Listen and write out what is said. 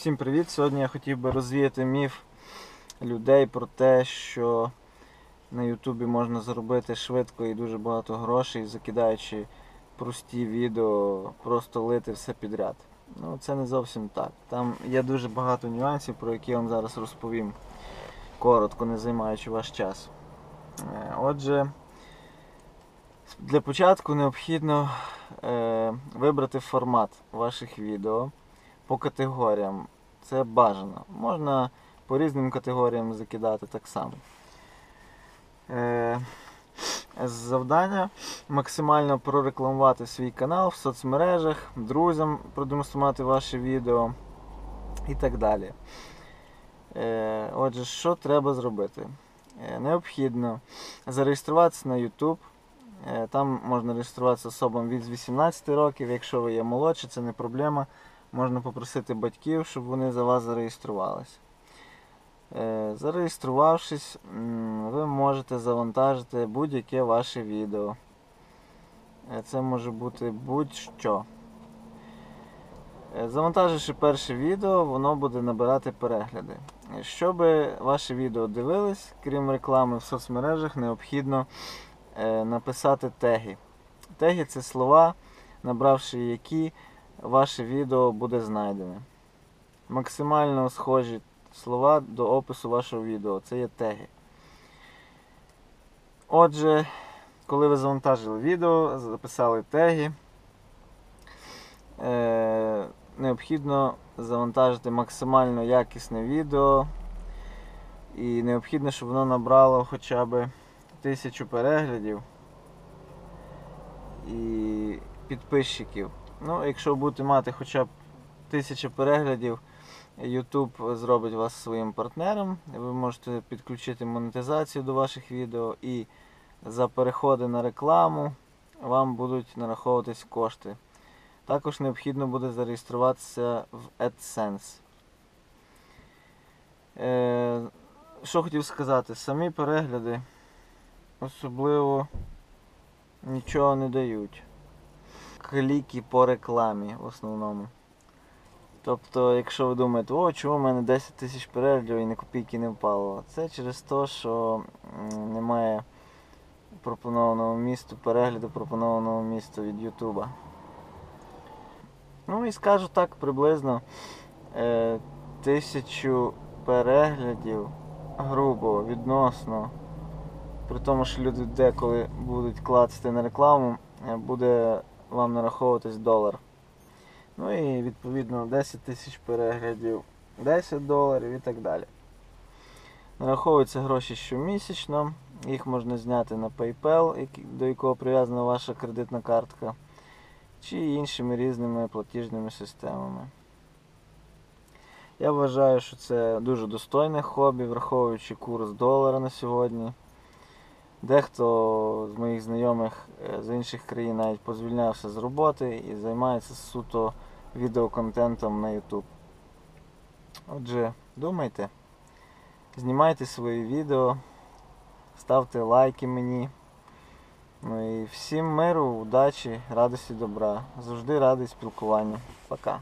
Всім привіт! Сьогодні я хотів би розвіяти міф людей про те, що на Ютубі можна заробити швидко і дуже багато грошей, закидаючи прості відео, просто лити все підряд. Ну, це не зовсім так. Там є дуже багато нюансів, про які я вам зараз розповім коротко, не займаючи ваш час. Е, Отже, для початку необхідно е, вибрати формат ваших відео по категоріям. Це бажано. Можна по різним категоріям закидати так само. Е, завдання максимально прорекламувати свій канал в соцмережах, друзям продемонструвати ваше відео і так далі. Е, отже, що треба зробити? Е, необхідно зареєструватися на YouTube. Там можна реєструватися особам від 18 років. Якщо ви є молодші, це не проблема. Можна попросити батьків, щоб вони за вас зареєструвалися. Е, Зареєструвавшись, ви можете завантажити будь-яке ваше відео. Е, Це може бути будь-що. Е, Завантаживши перше відео, воно буде набирати перегляди. Щоб ваше відео дивились, крім реклами в соцмережах, необхідно написати теги. Теги це слова, набравши які ваше відео буде знайдене. Максимально схожі слова до опису вашого відео. Це є теги. Отже, коли ви завантажили відео, записали теги, е, необхідно завантажити максимально якісне відео. І необхідно, щоб воно набрало хоча б тисячу переглядів і підписчиків. Ну, якщо будете мати хоча б тисячу переглядів, YouTube зробить вас своїм партнером. Ви можете підключити монетизацію до ваших відео і за переходи на рекламу вам будуть нараховуватись кошти. Також необхідно буде зареєструватися в AdSense. Е, що хотів сказати, самі перегляди особливо нічого не дають кліки по рекламі в основному. Тобто, якщо ви думаєте, о, чому в мене 10 тисяч переглядів і ні копійки не впало, це через те, що немає пропонованого місту, перегляду пропонованого місту від Ютуба. Ну і скажу так, приблизно е, тисячу переглядів грубо, відносно. При тому, що люди деколи будуть клацати на рекламу, е, буде вам нараховуватись долар. Ну і відповідно 10 тисяч переглядів 10 доларів і так далі. Нараховуються гроші щомісячно, їх можна зняти на PayPal, до якого прив'язана ваша кредитна картка, чи іншими різними платіжними системами. Я вважаю, що це дуже достойне хобі, враховуючи курс долара на сьогодні. Дехто з моїх знайомих е, з інших країн навіть позвільнявся з роботи і займається суто відеоконтентом на YouTube. Отже, думайте, знімайте свої відео, ставте лайки мені. Ну і всім миру, удачі, радості, добра. Завжди радий спілкуванню. Пока.